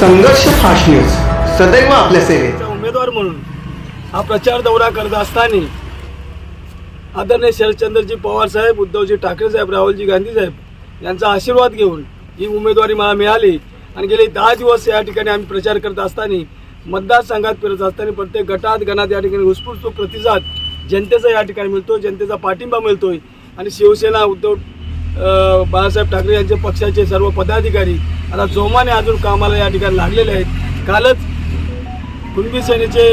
संघर्ष fast news. सदैव आपल्या सेवेत. उमेदवार म्हणून हा प्रचार दौरा करत असताना आदरणीय शरदचंद्रजी पवार साहेब उद्धवजी ठाकरे साहेब राहुलजी गांधी साहेब यांचा आशीर्वाद घेऊन ही उमेदवारी मला मिळाली. आणि गेले दहा दिवस या ठिकाणी आम्ही प्रचार करत असताना मतदारसंघात फिरत असताना प्रत्येक गटात गणात या ठिकाणी उत्स्फूर्त प्रतिसाद जनतेचा या ठिकाणी मिळतो जनतेचा पाठिंबा मिळतोय. आणि शिवसेना उद्धव बाळासाहेब ठाकरे यांचे पक्षाचे सर्व पदाधिकारी आता जोमाने अजून कामाला या ठिकाणी लागलेले आहेत. कालच कुणबी सेनेचे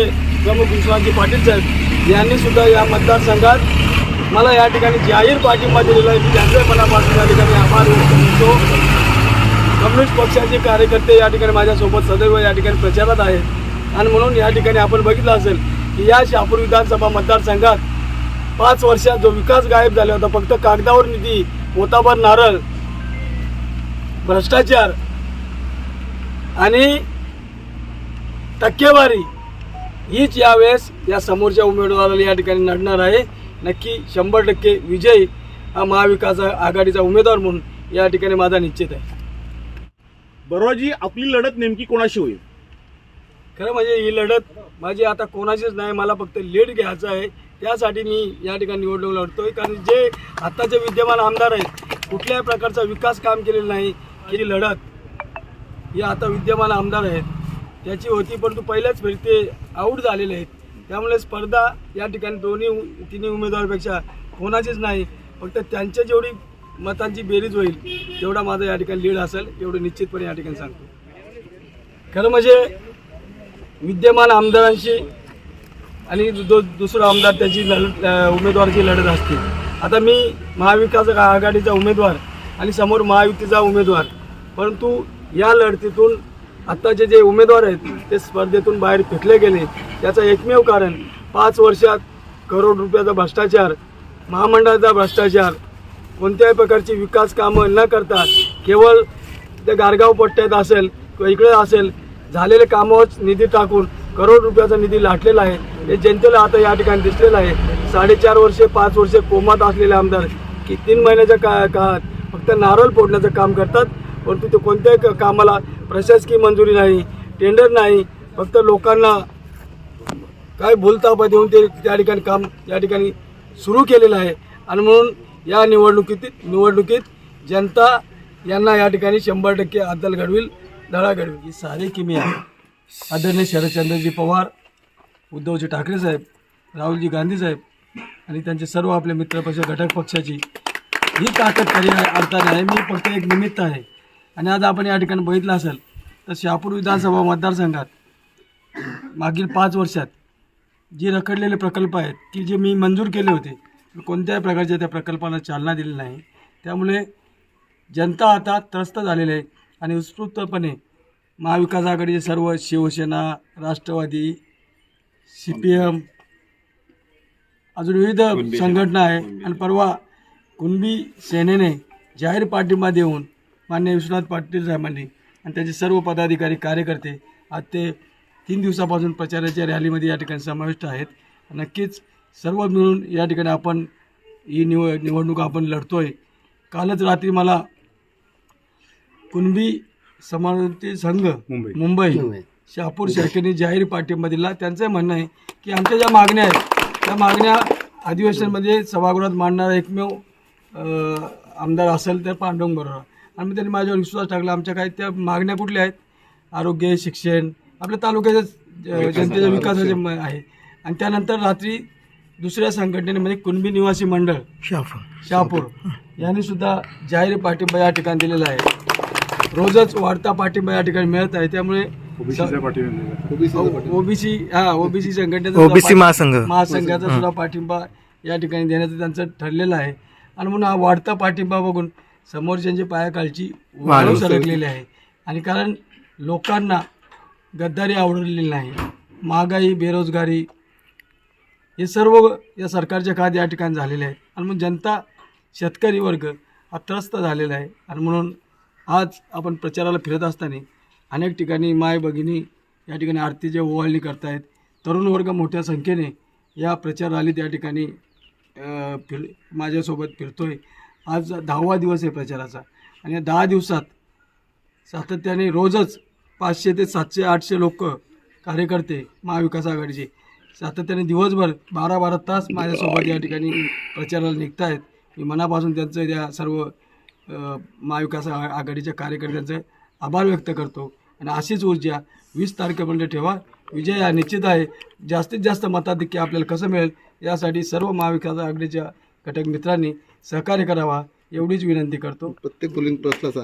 प्रमुख विश्वनाथजी पाटील साहेब यांनी सुद्धा या मतदारसंघात मला या ठिकाणी जाहीर पाठिंबा दिलेला आहे. मी त्यांचे मनापासून या ठिकाणी आभार व्यक्त करतो. कम्युनिस्ट पक्षाचे कार्यकर्ते या ठिकाणी माझ्यासोबत सदैव या ठिकाणी प्रचारात आहेत. आणि म्हणून या ठिकाणी आपण बघितलं असेल की या शापूर विधानसभा मतदारसंघात पाच वर्षात जो विकास गायब झाला होता फक्त कागदावर निधी मोताबर नारळ भ्रष्टाचार आणि टक्केवारी हीच यावेळेस या समोरच्या उमेदवाराला या ठिकाणी लढणार आहे. नक्की शंभर टक्के विजय हा महाविकास आघाडीचा उमेदवार म्हणून या ठिकाणी माझा निश्चित आहे. बरोजी आपली लढत नेमकी कोणाशी होईल? खरं म्हणजे ही लढत माझी आता कोणाचीच नाही मला फक्त लीड घ्यायचं आहे. त्यासाठी मी या ठिकाणी निवडणूक लढतोय. कारण जे आत्ताचे विद्यमान आमदार आहेत कुठल्याही प्रकारचा विकास काम केलेला नाही केली लढत. हे आता विद्यमान आमदार आहेत. त्याची होती परंतु पहिल्याच फेरी ते आऊट झालेले आहेत. त्यामुळे स्पर्धा या ठिकाणी दोन्ही उ- तिन्ही उमेदवारापेक्षा कोणाचीच नाही. फक्त त्यांच्या जेवढी मतांची बेरीज होईल तेवढा माझा या ठिकाणी लीड असेल. एवढं निश्चितपणे या ठिकाणी सांगतो. खरं म्हणजे विद्यमान आमदारांशी आणि दु दुसरा आमदार त्याची लढत उमेदवारची लढत असते. आता मी महाविकास आघाडीचा उमेदवार आणि समोर महायुतीचा उमेदवार. परंतु या लढतीतून आत्ताचे जे उमेदवार आहेत ते स्पर्धेतून बाहेर फेकले गेले. त्याचं एकमेव कारण पाच वर्षात करोड रुपयाचा भ्रष्टाचार महामंडळाचा भ्रष्टाचार कोणत्याही प्रकारची विकास कामं न करता केवळ त्या गारगाव पट्ट्यात असेल किंवा इकडे असेल झालेले कामंच निधी टाकून करोड रुपयाचा निधी लाटलेला आहे. हे जनतेला आता या ठिकाणी दिसलेलं आहे. साडेचार वर्षे पाच वर्षे कोमात असलेले आमदार की तीन महिन्याच्या का काळात फक्त नारळ फोडण्याचं काम करतात. परंतु ते कोणत्याही कामाला प्रशासकीय मंजुरी नाही टेंडर नाही. फक्त लोकांना काय भूलतापा देऊन ते त्या ठिकाणी काम या ठिकाणी सुरू केलेलं आहे. आणि म्हणून या निवडणुकीत निवडणुकीत जनता यांना या ठिकाणी शंभर टक्के अद्दल घडवील धडा घडवी ही सारी किमी आहे. आदरणीय शरदचंद्रजी पवार उद्धवजी ठाकरे साहेब राहुलजी गांधी साहेब आणि त्यांचे सर्व आपले मित्रपक्ष घटक पक्षाची. ही ताकद खरी आहे अर्थाने आहे. मी फक्त एक निमित्त आहे. आणि आज आपण या ठिकाणी बघितलं असेल तर शहापूर विधानसभा मतदारसंघात मागील पाच वर्षात जे रखडलेले प्रकल्प आहेत की जे मी मंजूर केले होते कोणत्याही प्रकारच्या त्या प्रकल्पाला चालना दिली नाही. त्यामुळे जनता आता त्रस्त झालेली आहे आणि उत्स्फूर्तपणे महाविकास आघाडीचे सर्व Shiv Sena Rashtravadi C P M अजून विविध संघटना आहे. आणि परवा कुणबी सेनेने जाहीर पाठिंबा देऊन मान्य विश्वनाथ पाटील साहेबांनी आणि त्याचे सर्व पदाधिकारी कार्यकर्ते आज ते तीन दिवसापासून प्रचाराच्या रॅलीमध्ये या ठिकाणी समाविष्ट आहेत. नक्कीच सर्व मिळून या ठिकाणी आपण ही निव निवडणूक आपण लढतोय. कालच रात्री मला कुणबी समाजती संघ मुंबई. मुंबई शहापूर शाखेने जाहीर पाठिंबा दिला त्यांचं म्हणणं आहे की आमच्या ज्या मागण्या आहेत त्या मागण्या अधिवेशनमध्ये सभागृहात मांडणारा एकमेव आमदार असेल तर पांडुरंग बरोबर. आणि मग त्यांनी माझ्यावर विश्वास टाकला. आमच्या काय त्या मागण्या कुठल्या आहेत? आरोग्य शिक्षण आपल्या तालुक्याच्या ज- जनतेच्या विकासाचे आहे. आणि त्यानंतर रात्री दुसऱ्या संघटनेने म्हणजे कुणबी निवासी मंडळ शहापूर. यांनी सुद्धा जाहीर पाठिंबा या ठिकाणी दिलेला आहे. रोजच वाढता पाठिंबा या ठिकाणी मिळत आहे. त्यामुळे ओबीसी हा ओबीसी संघटनेचा ओबीसी महासंघ. महासंघाचा सुद्धा पाठिंबा या ठिकाणी देण्याचं त्यांचं ठरलेलं आहे. आणि म्हणून हा वाढता पाठिंबा बघून समोरच्यांची पायाखालची वाळू सरकलेली आहे. आणि कारण लोकांना गद्दारी आवडलेली नाही. महागाई बेरोजगारी हे सर्व या सरकारच्या काळात या ठिकाणी झालेले आहेत आणि म्हणून जनता शेतकरी वर्ग हा त्रस्त झालेला आहे. आणि म्हणून आज आपण प्रचाराला फिरत असताना अनेक ठिकाणी माय भगिनी या ठिकाणी आरतीचे ओवाळणी करतायत तरुण वर्ग मोठ्या संख्येने या प्रचार रॅलीत या ठिकाणी फिर माझ्यासोबत फिरतो आहे आज दहावा दिवस आहे प्रचाराचा आणि या दहा दिवसात सातत्याने रोजच पाचशे ते सातशे आठशे लोक कार्यकर्ते महाविकास आघाडीचे सातत्याने दिवसभर बारा बारा तास माझ्यासोबत या ठिकाणी प्रचाराला निघत आहेत मी मनापासून त्यांचं त्या सर्व महाविकास आ- आघाडीच्या कार्यकर्त्यांचे आभार व्यक्त करतो. आणि अशीच ऊर्जा वीस तारखेपर्यंत ठेवा. विजय हा निश्चित आहे. जास्तीत जास्त मताधिक्य आपल्याला कसं मिळेल यासाठी सर्व महाविकास आघाडीच्या घटक मित्रांनी सहकार्य करावा एवढीच विनंती करतो. प्रत्येक पोलिंग प्रश्नाचा